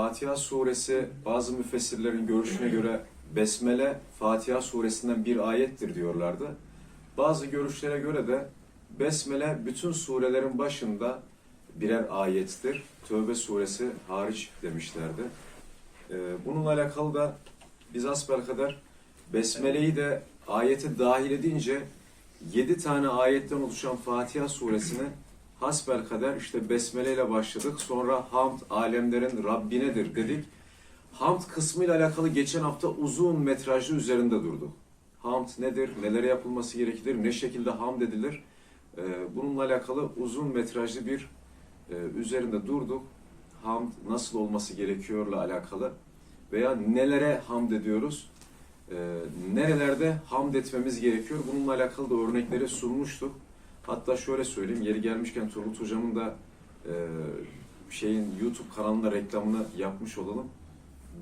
Fatiha suresi bazı müfessirlerin görüşüne göre Besmele Fatiha suresinden bir ayettir diyorlardı. Bazı görüşlere göre de Besmele bütün surelerin başında birer ayettir. Tövbe suresi hariç demişlerdi. Ee, bununla alakalı da biz asbelkader Besmele'yi de ayete dahil edince 7 tane ayetten oluşan Fatiha suresini hasbelkader işte Besmele ile başladık. Sonra hamd alemlerin Rabbinedir dedik. Hamd kısmı ile alakalı geçen hafta uzun metrajlı üzerinde durduk. Hamd nedir? Nelere yapılması gerekir? Ne şekilde hamd edilir? Ee, bununla alakalı uzun metrajlı bir e, üzerinde durduk. Hamd nasıl olması gerekiyorla alakalı veya nelere hamd ediyoruz? Ee, nerelerde hamd etmemiz gerekiyor? Bununla alakalı da örnekleri sunmuştuk. Hatta şöyle söyleyeyim, yeri gelmişken Turgut Hocam'ın da e, şeyin YouTube kanalında reklamını yapmış olalım.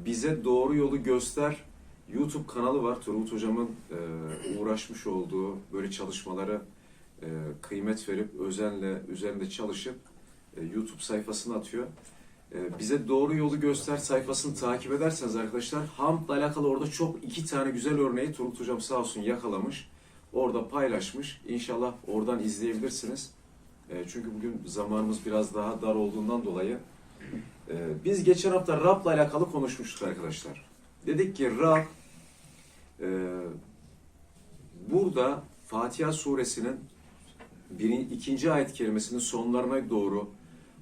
Bize doğru yolu göster YouTube kanalı var. Turgut Hocam'ın e, uğraşmış olduğu böyle çalışmaları e, kıymet verip özenle üzerinde çalışıp e, YouTube sayfasına atıyor. E, bize doğru yolu göster sayfasını takip ederseniz arkadaşlar hamdla alakalı orada çok iki tane güzel örneği Turgut Hocam sağ olsun yakalamış. Orada paylaşmış. İnşallah oradan izleyebilirsiniz. E, çünkü bugün zamanımız biraz daha dar olduğundan dolayı e, biz geçen hafta Rab'la alakalı konuşmuştuk arkadaşlar. Dedik ki Rab e, burada Fatiha suresinin birinci, ikinci ayet kelimesinin sonlarına doğru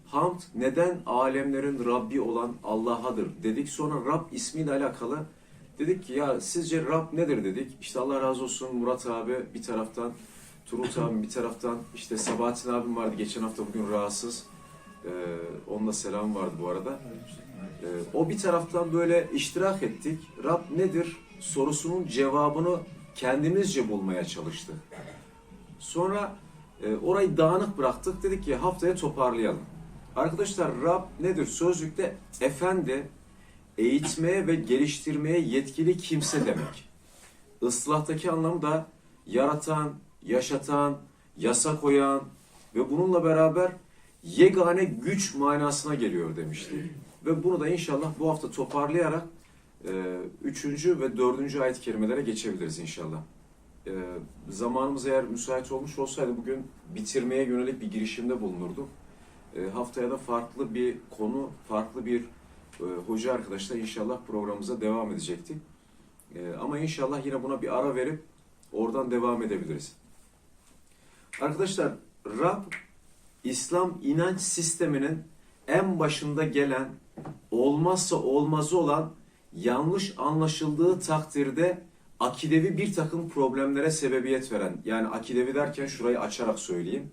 hamd neden alemlerin Rabbi olan Allah'adır dedik. Sonra Rab ismiyle alakalı dedik ki ya sizce Rab nedir dedik. İşte Allah razı olsun Murat abi bir taraftan, Turut abi bir taraftan, işte Sabahattin abim vardı geçen hafta bugün rahatsız. Ee, onunla selam vardı bu arada. Ee, o bir taraftan böyle iştirak ettik. Rab nedir sorusunun cevabını kendimizce bulmaya çalıştık. Sonra e, orayı dağınık bıraktık. Dedik ki haftaya toparlayalım. Arkadaşlar Rab nedir? Sözlükte efendi, eğitmeye ve geliştirmeye yetkili kimse demek. Islahtaki anlamı da yaratan, yaşatan, yasa koyan ve bununla beraber yegane güç manasına geliyor demiştik. Ve bunu da inşallah bu hafta toparlayarak e, üçüncü ve dördüncü ayet kelimelere geçebiliriz inşallah. E, zamanımız eğer müsait olmuş olsaydı bugün bitirmeye yönelik bir girişimde bulunurduk. E, haftaya da farklı bir konu, farklı bir e, hoca arkadaşlar inşallah programımıza devam edecektik. E, ama inşallah yine buna bir ara verip oradan devam edebiliriz. Arkadaşlar Rab İslam inanç sisteminin en başında gelen olmazsa olmazı olan yanlış anlaşıldığı takdirde akidevi bir takım problemlere sebebiyet veren yani akidevi derken şurayı açarak söyleyeyim.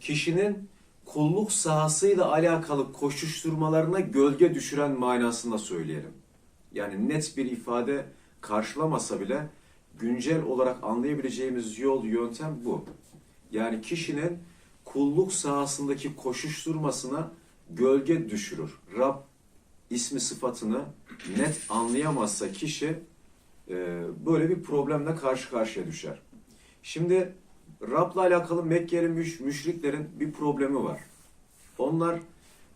Kişinin kulluk sahasıyla alakalı koşuşturmalarına gölge düşüren manasında söyleyelim. Yani net bir ifade karşılamasa bile güncel olarak anlayabileceğimiz yol, yöntem bu. Yani kişinin kulluk sahasındaki koşuşturmasına gölge düşürür. Rab ismi sıfatını net anlayamazsa kişi e, böyle bir problemle karşı karşıya düşer. Şimdi Rab'la alakalı Mekkeli müş, müşriklerin bir problemi var. Onlar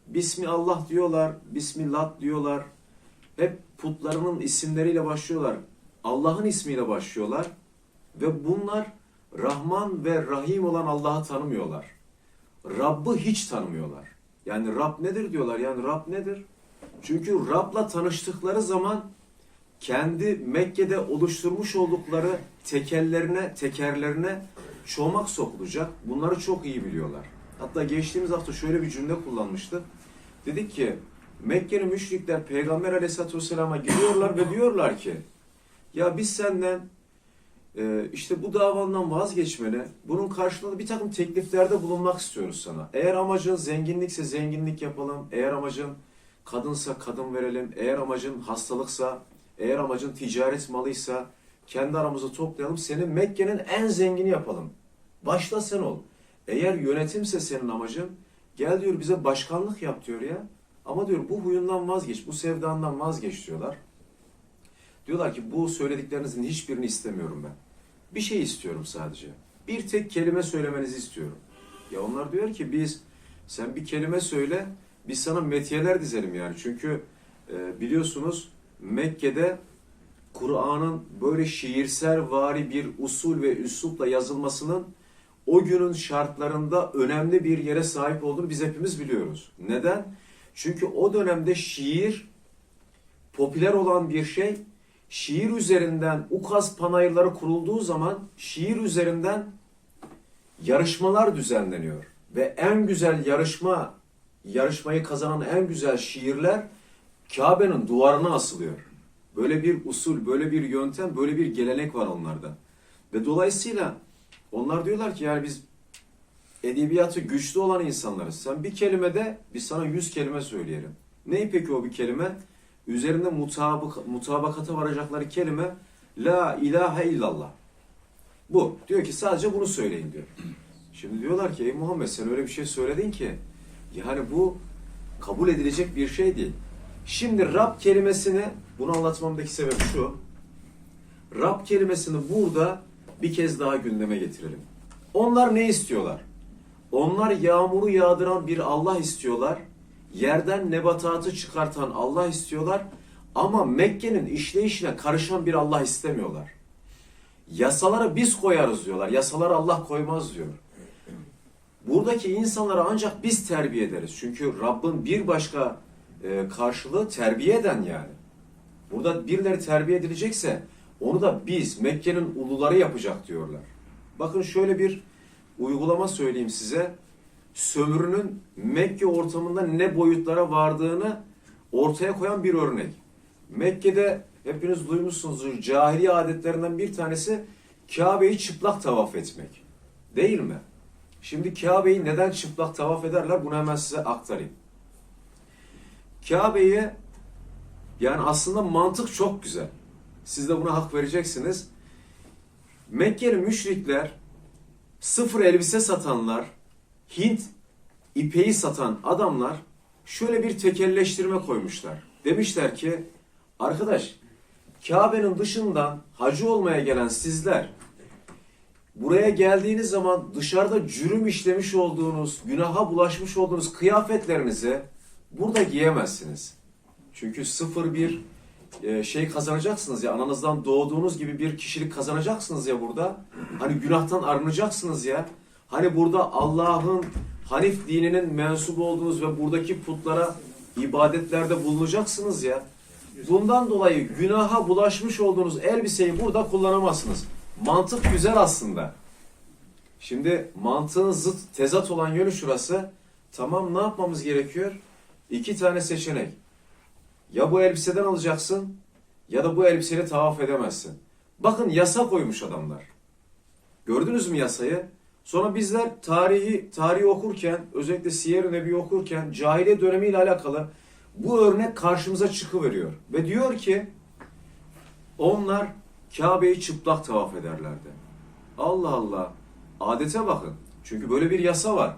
Bismi Allah diyorlar, Bismillah diyorlar. Hep putlarının isimleriyle başlıyorlar. Allah'ın ismiyle başlıyorlar. Ve bunlar Rahman ve Rahim olan Allah'ı tanımıyorlar. Rabb'ı hiç tanımıyorlar. Yani Rab nedir diyorlar. Yani Rab nedir? Çünkü Rab'la tanıştıkları zaman kendi Mekke'de oluşturmuş oldukları tekellerine, tekerlerine çomak sokulacak. Bunları çok iyi biliyorlar. Hatta geçtiğimiz hafta şöyle bir cümle kullanmıştık. Dedik ki Mekke'li müşrikler Peygamber Aleyhisselatü Vesselam'a gidiyorlar ve diyorlar ki ya biz senden e, işte bu davandan vazgeçmeni, bunun karşılığında bir takım tekliflerde bulunmak istiyoruz sana. Eğer amacın zenginlikse zenginlik yapalım, eğer amacın kadınsa kadın verelim, eğer amacın hastalıksa, eğer amacın ticaret malıysa kendi aramızda toplayalım, seni Mekke'nin en zengini yapalım. Başta sen ol. Eğer yönetimse senin amacın, gel diyor bize başkanlık yap diyor ya. Ama diyor bu huyundan vazgeç, bu sevdandan vazgeç diyorlar. Diyorlar ki bu söylediklerinizin hiçbirini istemiyorum ben. Bir şey istiyorum sadece. Bir tek kelime söylemenizi istiyorum. Ya onlar diyor ki biz sen bir kelime söyle biz sana metiyeler dizelim yani. Çünkü e, biliyorsunuz Mekke'de Kur'an'ın böyle şiirsel vari bir usul ve üslupla yazılmasının o günün şartlarında önemli bir yere sahip olduğunu biz hepimiz biliyoruz. Neden? Çünkü o dönemde şiir popüler olan bir şey. Şiir üzerinden ukaz panayırları kurulduğu zaman şiir üzerinden yarışmalar düzenleniyor ve en güzel yarışma yarışmayı kazanan en güzel şiirler Kabe'nin duvarına asılıyor. Böyle bir usul, böyle bir yöntem, böyle bir gelenek var onlarda. Ve dolayısıyla onlar diyorlar ki yani biz edebiyatı güçlü olan insanlarız. Sen bir kelimede biz sana yüz kelime söyleyelim. Ne peki o bir kelime? Üzerinde mutabık, mutabakata varacakları kelime La ilahe illallah. Bu. Diyor ki sadece bunu söyleyin diyor. Şimdi diyorlar ki ey Muhammed sen öyle bir şey söyledin ki yani bu kabul edilecek bir şey değil. Şimdi Rab kelimesini bunu anlatmamdaki sebep şu. Rab kelimesini burada bir kez daha gündeme getirelim. Onlar ne istiyorlar? Onlar yağmuru yağdıran bir Allah istiyorlar. Yerden nebatatı çıkartan Allah istiyorlar. Ama Mekke'nin işleyişine karışan bir Allah istemiyorlar. Yasaları biz koyarız diyorlar. Yasaları Allah koymaz diyor. Buradaki insanları ancak biz terbiye ederiz. Çünkü Rabbin bir başka e, karşılığı terbiye eden yani. Burada birileri terbiye edilecekse onu da biz Mekke'nin uluları yapacak diyorlar. Bakın şöyle bir uygulama söyleyeyim size. Sömürünün Mekke ortamında ne boyutlara vardığını ortaya koyan bir örnek. Mekke'de hepiniz duymuşsunuzdur cahiliye adetlerinden bir tanesi Kabe'yi çıplak tavaf etmek. Değil mi? Şimdi Kabe'yi neden çıplak tavaf ederler bunu hemen size aktarayım. Kabe'yi yani aslında mantık çok güzel. Siz de buna hak vereceksiniz. Mekkeli müşrikler sıfır elbise satanlar, Hint ipeği satan adamlar şöyle bir tekelleştirme koymuşlar. Demişler ki arkadaş Kabe'nin dışından hacı olmaya gelen sizler buraya geldiğiniz zaman dışarıda cürüm işlemiş olduğunuz, günaha bulaşmış olduğunuz kıyafetlerinizi burada giyemezsiniz. Çünkü sıfır bir e, şey kazanacaksınız ya ananızdan doğduğunuz gibi bir kişilik kazanacaksınız ya burada. Hani günahtan arınacaksınız ya. Hani burada Allah'ın Hanif dininin mensubu olduğunuz ve buradaki putlara ibadetlerde bulunacaksınız ya. Bundan dolayı günaha bulaşmış olduğunuz elbiseyi burada kullanamazsınız. Mantık güzel aslında. Şimdi mantığın zıt, tezat olan yönü şurası. Tamam ne yapmamız gerekiyor? İki tane seçenek. Ya bu elbiseden alacaksın ya da bu elbiseyle tavaf edemezsin. Bakın yasa koymuş adamlar. Gördünüz mü yasayı? Sonra bizler tarihi tarihi okurken, özellikle Siyer-i Nebi okurken cahiliye dönemiyle alakalı bu örnek karşımıza çıkıveriyor. Ve diyor ki onlar Kabe'yi çıplak tavaf ederlerdi. Allah Allah. Adete bakın. Çünkü böyle bir yasa var.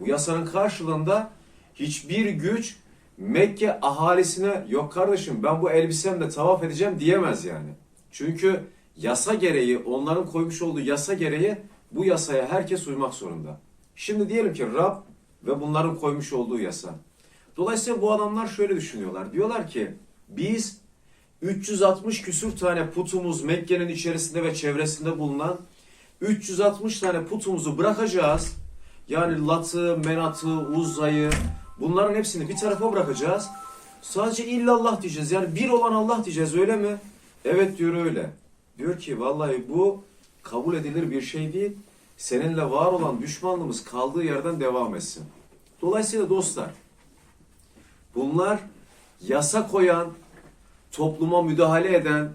Bu yasanın karşılığında hiçbir güç Mekke ahalisine yok kardeşim ben bu elbisemle tavaf edeceğim diyemez yani. Çünkü yasa gereği onların koymuş olduğu yasa gereği bu yasaya herkes uymak zorunda. Şimdi diyelim ki Rab ve bunların koymuş olduğu yasa. Dolayısıyla bu adamlar şöyle düşünüyorlar. Diyorlar ki biz 360 küsür tane putumuz Mekke'nin içerisinde ve çevresinde bulunan 360 tane putumuzu bırakacağız. Yani Lat'ı, Menat'ı, Uzza'yı bunların hepsini bir tarafa bırakacağız. Sadece illallah diyeceğiz. Yani bir olan Allah diyeceğiz öyle mi? Evet diyor öyle. Diyor ki vallahi bu kabul edilir bir şey değil. Seninle var olan düşmanlığımız kaldığı yerden devam etsin. Dolayısıyla dostlar bunlar yasa koyan, topluma müdahale eden,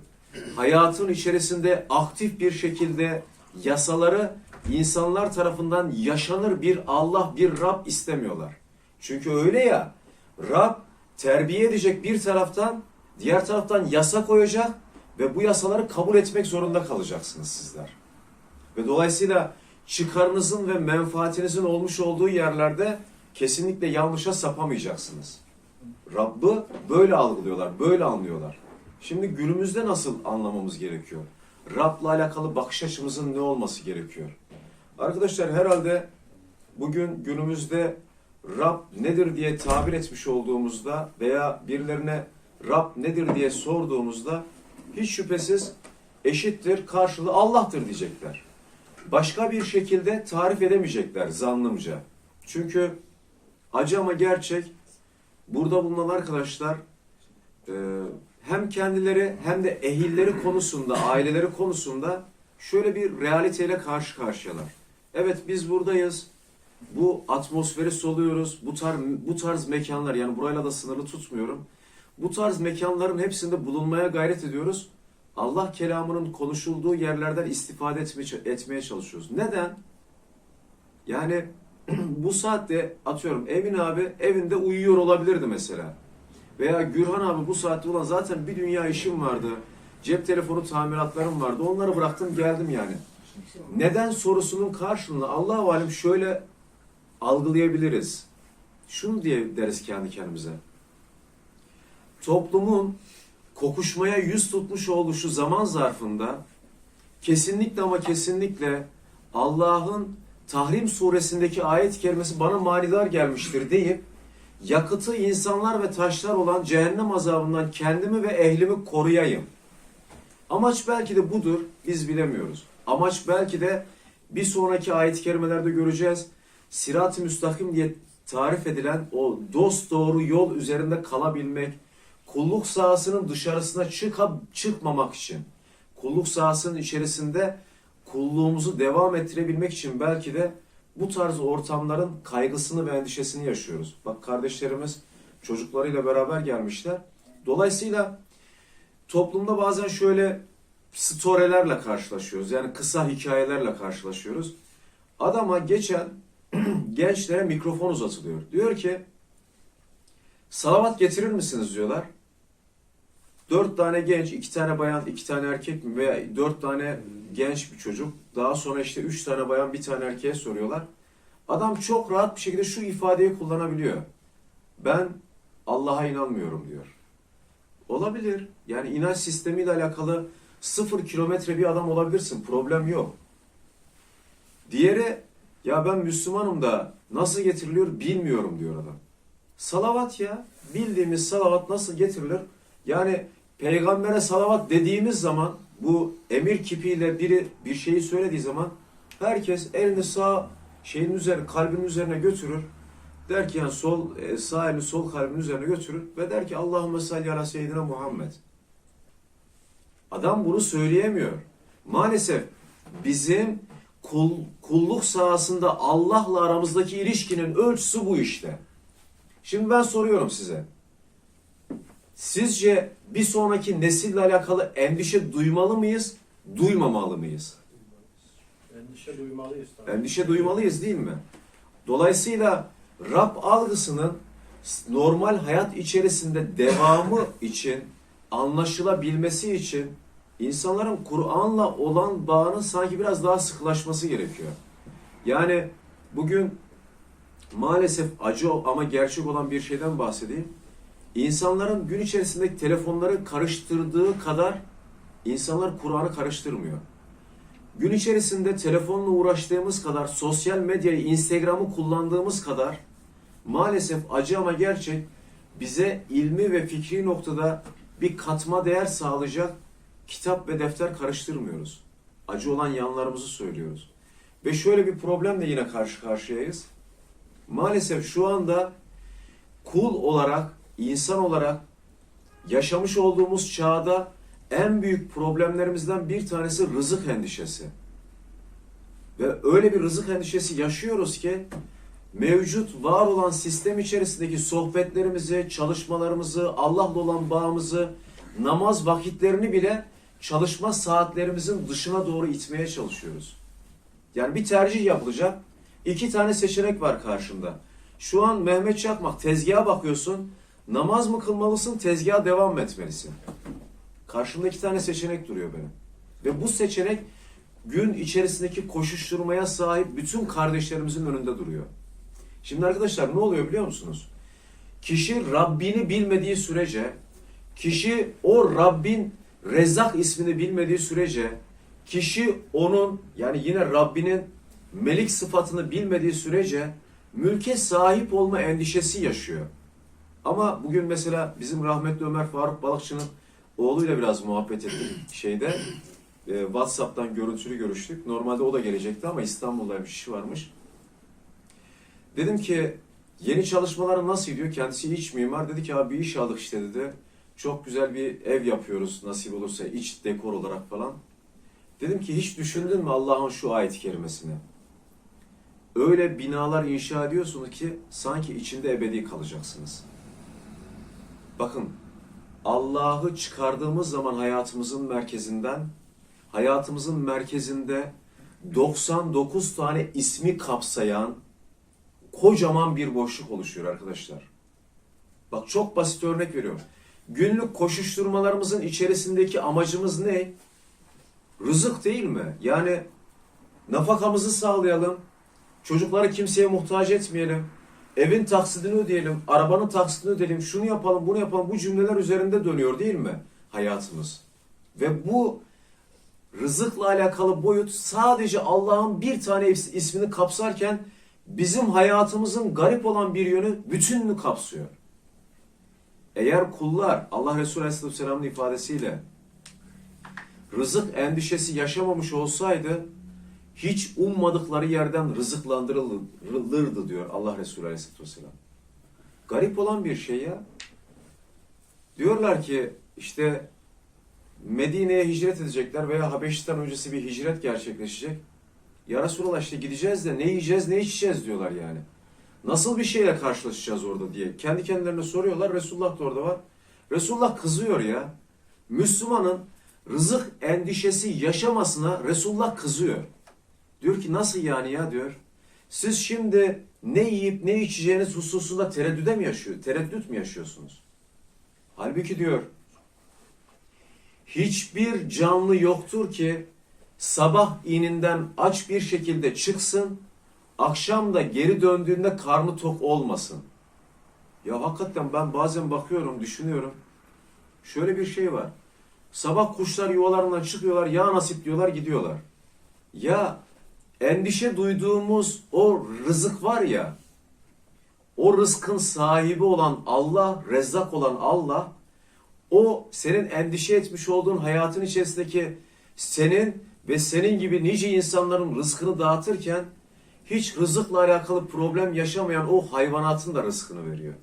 hayatın içerisinde aktif bir şekilde yasaları insanlar tarafından yaşanır bir Allah, bir Rab istemiyorlar. Çünkü öyle ya, Rab terbiye edecek bir taraftan, diğer taraftan yasa koyacak ve bu yasaları kabul etmek zorunda kalacaksınız sizler. Ve dolayısıyla çıkarınızın ve menfaatinizin olmuş olduğu yerlerde kesinlikle yanlışa sapamayacaksınız. Rabb'ı böyle algılıyorlar, böyle anlıyorlar. Şimdi günümüzde nasıl anlamamız gerekiyor? Rab'la alakalı bakış açımızın ne olması gerekiyor? Arkadaşlar herhalde bugün günümüzde Rab nedir diye tabir etmiş olduğumuzda veya birilerine Rab nedir diye sorduğumuzda hiç şüphesiz eşittir, karşılığı Allah'tır diyecekler. Başka bir şekilde tarif edemeyecekler zannımca. Çünkü acı ama gerçek burada bulunan arkadaşlar e, hem kendileri hem de ehilleri konusunda, aileleri konusunda şöyle bir realiteyle karşı karşıyalar. Evet biz buradayız. Bu atmosferi soluyoruz. Bu tarz, bu tarz mekanlar yani burayla da sınırlı tutmuyorum. Bu tarz mekanların hepsinde bulunmaya gayret ediyoruz. Allah kelamının konuşulduğu yerlerden istifade etmeye, etmeye çalışıyoruz. Neden? Yani bu saatte atıyorum Emin abi evinde uyuyor olabilirdi mesela. Veya Gürhan abi bu saatte ulan zaten bir dünya işim vardı. Cep telefonu tamiratlarım vardı. Onları bıraktım geldim yani. Neden sorusunun karşılığında Allah-u Alem şöyle algılayabiliriz. Şunu diye deriz kendi kendimize. Toplumun kokuşmaya yüz tutmuş olduğu şu zaman zarfında kesinlikle ama kesinlikle Allah'ın Tahrim suresindeki ayet kerimesi bana manidar gelmiştir deyip yakıtı insanlar ve taşlar olan cehennem azabından kendimi ve ehlimi koruyayım. Amaç belki de budur, biz bilemiyoruz. Amaç belki de bir sonraki ayet-i kerimelerde göreceğiz. Sirat-ı müstakim diye tarif edilen o dost doğru yol üzerinde kalabilmek, kulluk sahasının dışarısına çıkıp çıkmamak için, kulluk sahasının içerisinde kulluğumuzu devam ettirebilmek için belki de bu tarz ortamların kaygısını ve endişesini yaşıyoruz. Bak kardeşlerimiz çocuklarıyla beraber gelmişler. Dolayısıyla toplumda bazen şöyle storelerle karşılaşıyoruz. Yani kısa hikayelerle karşılaşıyoruz. Adama geçen gençlere mikrofon uzatılıyor. Diyor ki salavat getirir misiniz diyorlar. Dört tane genç, iki tane bayan, iki tane erkek mi veya dört tane genç bir çocuk. Daha sonra işte üç tane bayan, bir tane erkeğe soruyorlar. Adam çok rahat bir şekilde şu ifadeyi kullanabiliyor. Ben Allah'a inanmıyorum diyor. Olabilir. Yani inanç sistemiyle alakalı sıfır kilometre bir adam olabilirsin. Problem yok. Diğeri ya ben Müslümanım da nasıl getiriliyor bilmiyorum diyor adam. Salavat ya. Bildiğimiz salavat nasıl getirilir? Yani peygambere salavat dediğimiz zaman bu emir kipiyle biri bir şeyi söylediği zaman herkes elini sağ şeyin üzerine, kalbinin üzerine götürür. Der ki yani sol, e, sağ elini sol kalbinin üzerine götürür ve der ki Allahümme salli ala seyyidina Muhammed. Adam bunu söyleyemiyor. Maalesef bizim kul, kulluk sahasında Allah'la aramızdaki ilişkinin ölçüsü bu işte. Şimdi ben soruyorum size. Sizce bir sonraki nesille alakalı endişe duymalı mıyız, duymamalı mıyız? Endişe duymalıyız tabii. Endişe duymalıyız değil mi? Dolayısıyla Rab algısının normal hayat içerisinde devamı için, anlaşılabilmesi için insanların Kur'an'la olan bağının sanki biraz daha sıklaşması gerekiyor. Yani bugün maalesef acı ama gerçek olan bir şeyden bahsedeyim. İnsanların gün içerisindeki telefonları karıştırdığı kadar insanlar Kur'an'ı karıştırmıyor. Gün içerisinde telefonla uğraştığımız kadar, sosyal medyayı, Instagram'ı kullandığımız kadar maalesef acı ama gerçek bize ilmi ve fikri noktada bir katma değer sağlayacak kitap ve defter karıştırmıyoruz. Acı olan yanlarımızı söylüyoruz. Ve şöyle bir problemle yine karşı karşıyayız. Maalesef şu anda kul olarak, insan olarak yaşamış olduğumuz çağda en büyük problemlerimizden bir tanesi rızık endişesi. Ve öyle bir rızık endişesi yaşıyoruz ki mevcut var olan sistem içerisindeki sohbetlerimizi, çalışmalarımızı, Allah'la olan bağımızı, namaz vakitlerini bile çalışma saatlerimizin dışına doğru itmeye çalışıyoruz. Yani bir tercih yapılacak. İki tane seçenek var karşımda. Şu an Mehmet Çakmak tezgaha bakıyorsun. Namaz mı kılmalısın, tezgaha devam mı etmelisin? Karşımda iki tane seçenek duruyor benim. Ve bu seçenek gün içerisindeki koşuşturmaya sahip bütün kardeşlerimizin önünde duruyor. Şimdi arkadaşlar ne oluyor biliyor musunuz? Kişi Rabbini bilmediği sürece, kişi o Rabbin Rezzak ismini bilmediği sürece, kişi onun yani yine Rabbinin Melik sıfatını bilmediği sürece mülke sahip olma endişesi yaşıyor. Ama bugün mesela bizim rahmetli Ömer Faruk Balıkçı'nın oğluyla biraz muhabbet ettik şeyde. E, Whatsapp'tan görüntülü görüştük. Normalde o da gelecekti ama İstanbul'da bir işi varmış. Dedim ki yeni çalışmalar nasıl gidiyor? Kendisi iç mimar. Dedi ki abi bir iş aldık işte dedi. Çok güzel bir ev yapıyoruz nasip olursa iç dekor olarak falan. Dedim ki hiç düşündün mü Allah'ın şu ayet-i kerimesini? Öyle binalar inşa ediyorsunuz ki sanki içinde ebedi kalacaksınız. Bakın Allah'ı çıkardığımız zaman hayatımızın merkezinden hayatımızın merkezinde 99 tane ismi kapsayan kocaman bir boşluk oluşuyor arkadaşlar. Bak çok basit örnek veriyorum. Günlük koşuşturmalarımızın içerisindeki amacımız ne? Rızık değil mi? Yani nafakamızı sağlayalım, çocukları kimseye muhtaç etmeyelim, evin taksidini ödeyelim, arabanın taksidini ödeyelim, şunu yapalım, bunu yapalım. Bu cümleler üzerinde dönüyor değil mi hayatımız? Ve bu rızıkla alakalı boyut sadece Allah'ın bir tane is- ismini kapsarken bizim hayatımızın garip olan bir yönü bütününü kapsıyor. Eğer kullar Allah Resulü Aleyhisselam'ın ifadesiyle rızık endişesi yaşamamış olsaydı hiç ummadıkları yerden rızıklandırılırdı diyor Allah Resulü Aleyhisselatü Vesselam. Garip olan bir şey ya. Diyorlar ki işte Medine'ye hicret edecekler veya Habeşistan öncesi bir hicret gerçekleşecek. Ya Resulallah işte gideceğiz de ne yiyeceğiz ne içeceğiz diyorlar yani. Nasıl bir şeyle karşılaşacağız orada diye. Kendi kendilerine soruyorlar. Resulullah da orada var. Resulullah kızıyor ya. Müslümanın rızık endişesi yaşamasına Resulullah kızıyor. Diyor ki nasıl yani ya diyor. Siz şimdi ne yiyip ne içeceğiniz hususunda tereddüde mi yaşıyor? Tereddüt mü yaşıyorsunuz? Halbuki diyor hiçbir canlı yoktur ki sabah ininden aç bir şekilde çıksın, akşam da geri döndüğünde karnı tok olmasın. Ya hakikaten ben bazen bakıyorum, düşünüyorum. Şöyle bir şey var. Sabah kuşlar yuvalarından çıkıyorlar, ya nasip diyorlar, gidiyorlar. Ya endişe duyduğumuz o rızık var ya, o rızkın sahibi olan Allah, rezzak olan Allah, o senin endişe etmiş olduğun hayatın içerisindeki senin ve senin gibi nice insanların rızkını dağıtırken hiç rızıkla alakalı problem yaşamayan o hayvanatın da rızkını veriyor.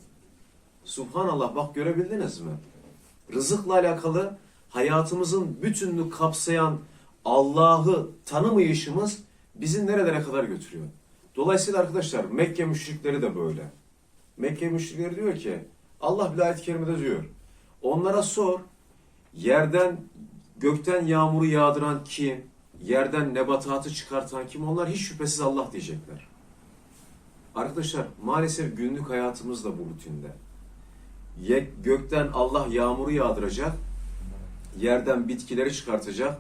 Subhanallah bak görebildiniz mi? Rızıkla alakalı hayatımızın bütününü kapsayan Allah'ı tanımayışımız bizi nerelere kadar götürüyor? Dolayısıyla arkadaşlar Mekke müşrikleri de böyle. Mekke müşrikleri diyor ki Allah bir ayet-i kerimede diyor. Onlara sor yerden gökten yağmuru yağdıran kim? Yerden nebatatı çıkartan kim? Onlar hiç şüphesiz Allah diyecekler. Arkadaşlar maalesef günlük hayatımız da bu rutinde. Ye- Gökten Allah yağmuru yağdıracak, yerden bitkileri çıkartacak,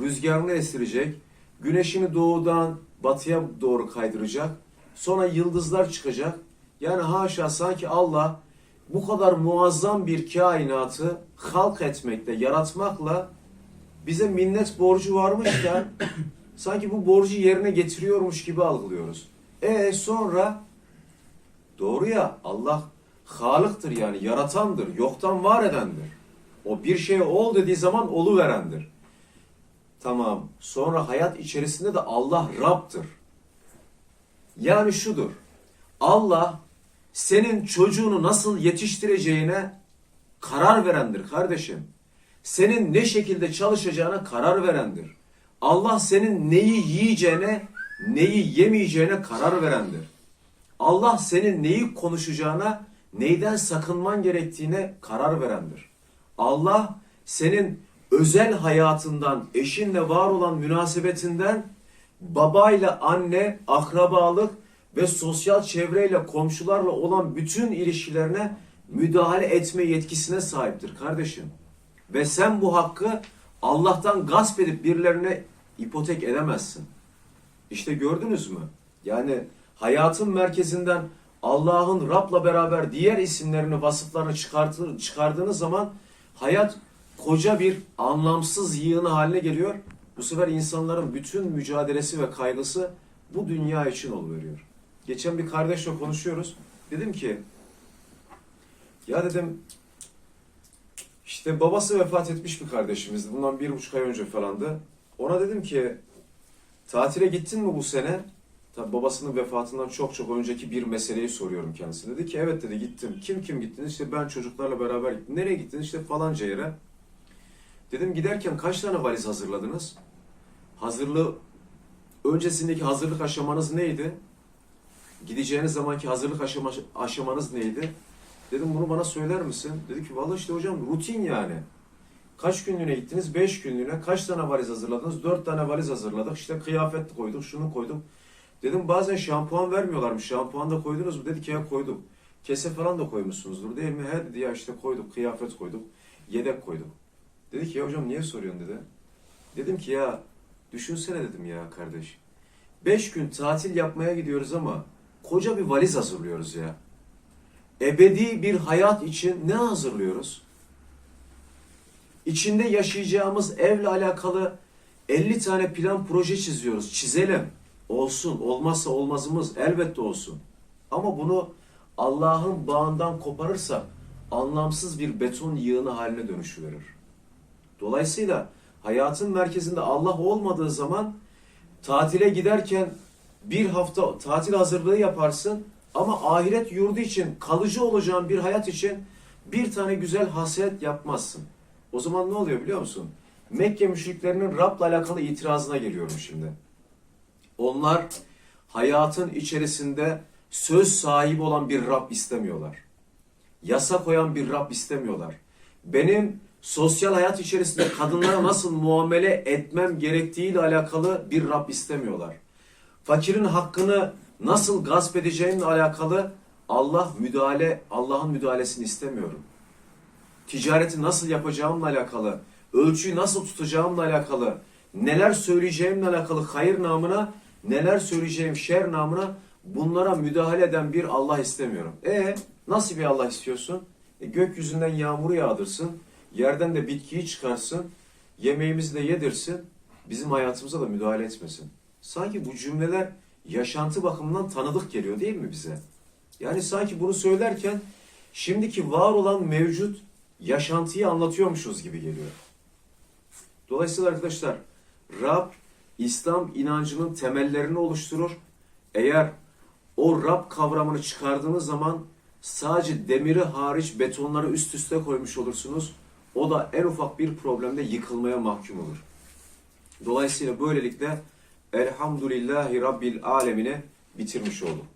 rüzgarını estirecek, güneşini doğudan batıya doğru kaydıracak, sonra yıldızlar çıkacak. Yani haşa sanki Allah bu kadar muazzam bir kainatı halk etmekle, yaratmakla bize minnet borcu varmışken sanki bu borcu yerine getiriyormuş gibi algılıyoruz. E sonra doğru ya Allah Halıktır yani yaratandır, yoktan var edendir. O bir şeye ol dediği zaman olu verendir. Tamam. Sonra hayat içerisinde de Allah Rab'dır. Yani şudur. Allah senin çocuğunu nasıl yetiştireceğine karar verendir kardeşim. Senin ne şekilde çalışacağına karar verendir. Allah senin neyi yiyeceğine, neyi yemeyeceğine karar verendir. Allah senin neyi konuşacağına, neyden sakınman gerektiğine karar verendir. Allah senin özel hayatından, eşinle var olan münasebetinden, babayla anne, akrabalık ve sosyal çevreyle, komşularla olan bütün ilişkilerine müdahale etme yetkisine sahiptir kardeşim. Ve sen bu hakkı Allah'tan gasp edip birilerine ipotek edemezsin. İşte gördünüz mü? Yani hayatın merkezinden Allah'ın Rab'la beraber diğer isimlerini, vasıflarını çıkartır, çıkardığınız zaman hayat koca bir anlamsız yığını haline geliyor. Bu sefer insanların bütün mücadelesi ve kaygısı bu dünya için oluveriyor. Geçen bir kardeşle konuşuyoruz. Dedim ki Ya dedim işte babası vefat etmiş bir kardeşimizdi. Bundan bir buçuk ay önce falandı. Ona dedim ki tatile gittin mi bu sene? Tabi babasının vefatından çok çok önceki bir meseleyi soruyorum kendisine. Dedi ki evet dedi gittim. Kim kim gittiniz? İşte ben çocuklarla beraber gittim. Nereye gittiniz? İşte falanca yere. Dedim giderken kaç tane valiz hazırladınız? Hazırlığı öncesindeki hazırlık aşamanız neydi? Gideceğiniz zamanki hazırlık aşama, aşamanız neydi? Dedim bunu bana söyler misin? Dedi ki vallahi işte hocam rutin yani. Kaç günlüğüne gittiniz? Beş günlüğüne. Kaç tane valiz hazırladınız? Dört tane valiz hazırladık. İşte kıyafet koyduk, şunu koyduk. Dedim bazen şampuan vermiyorlarmış. Şampuan da koydunuz mu? Dedi ki ya koydum. Kese falan da koymuşsunuzdur değil mi? He dedi ya işte koyduk, kıyafet koyduk, yedek koyduk. Dedi ki ya hocam niye soruyorsun dedi. Dedim ki ya düşünsene dedim ya kardeş. Beş gün tatil yapmaya gidiyoruz ama koca bir valiz hazırlıyoruz ya. Ebedi bir hayat için ne hazırlıyoruz? İçinde yaşayacağımız evle alakalı 50 tane plan proje çiziyoruz. Çizelim. Olsun. Olmazsa olmazımız elbette olsun. Ama bunu Allah'ın bağından koparırsa anlamsız bir beton yığını haline dönüşüverir. Dolayısıyla hayatın merkezinde Allah olmadığı zaman tatile giderken bir hafta tatil hazırlığı yaparsın ama ahiret yurdu için kalıcı olacağın bir hayat için bir tane güzel hasret yapmazsın. O zaman ne oluyor biliyor musun? Mekke müşriklerinin Rab'la alakalı itirazına geliyorum şimdi. Onlar hayatın içerisinde söz sahibi olan bir Rab istemiyorlar. Yasa koyan bir Rab istemiyorlar. Benim sosyal hayat içerisinde kadınlara nasıl muamele etmem gerektiğiyle alakalı bir Rab istemiyorlar. Fakirin hakkını nasıl gasp edeceğimle alakalı Allah müdahale, Allah'ın müdahalesini istemiyorum. Ticareti nasıl yapacağımla alakalı, ölçüyü nasıl tutacağımla alakalı, neler söyleyeceğimle alakalı hayır namına, neler söyleyeceğim şer namına bunlara müdahale eden bir Allah istemiyorum. E nasıl bir Allah istiyorsun? E, gökyüzünden yağmuru yağdırsın, yerden de bitkiyi çıkarsın, yemeğimizi de yedirsin, bizim hayatımıza da müdahale etmesin. Sanki bu cümleler yaşantı bakımından tanıdık geliyor değil mi bize? Yani sanki bunu söylerken şimdiki var olan mevcut yaşantıyı anlatıyormuşuz gibi geliyor. Dolayısıyla arkadaşlar Rab İslam inancının temellerini oluşturur. Eğer o Rab kavramını çıkardığınız zaman sadece demiri hariç betonları üst üste koymuş olursunuz. O da en ufak bir problemde yıkılmaya mahkum olur. Dolayısıyla böylelikle Elhamdülillahi Rabbil Alemine bitirmiş olduk.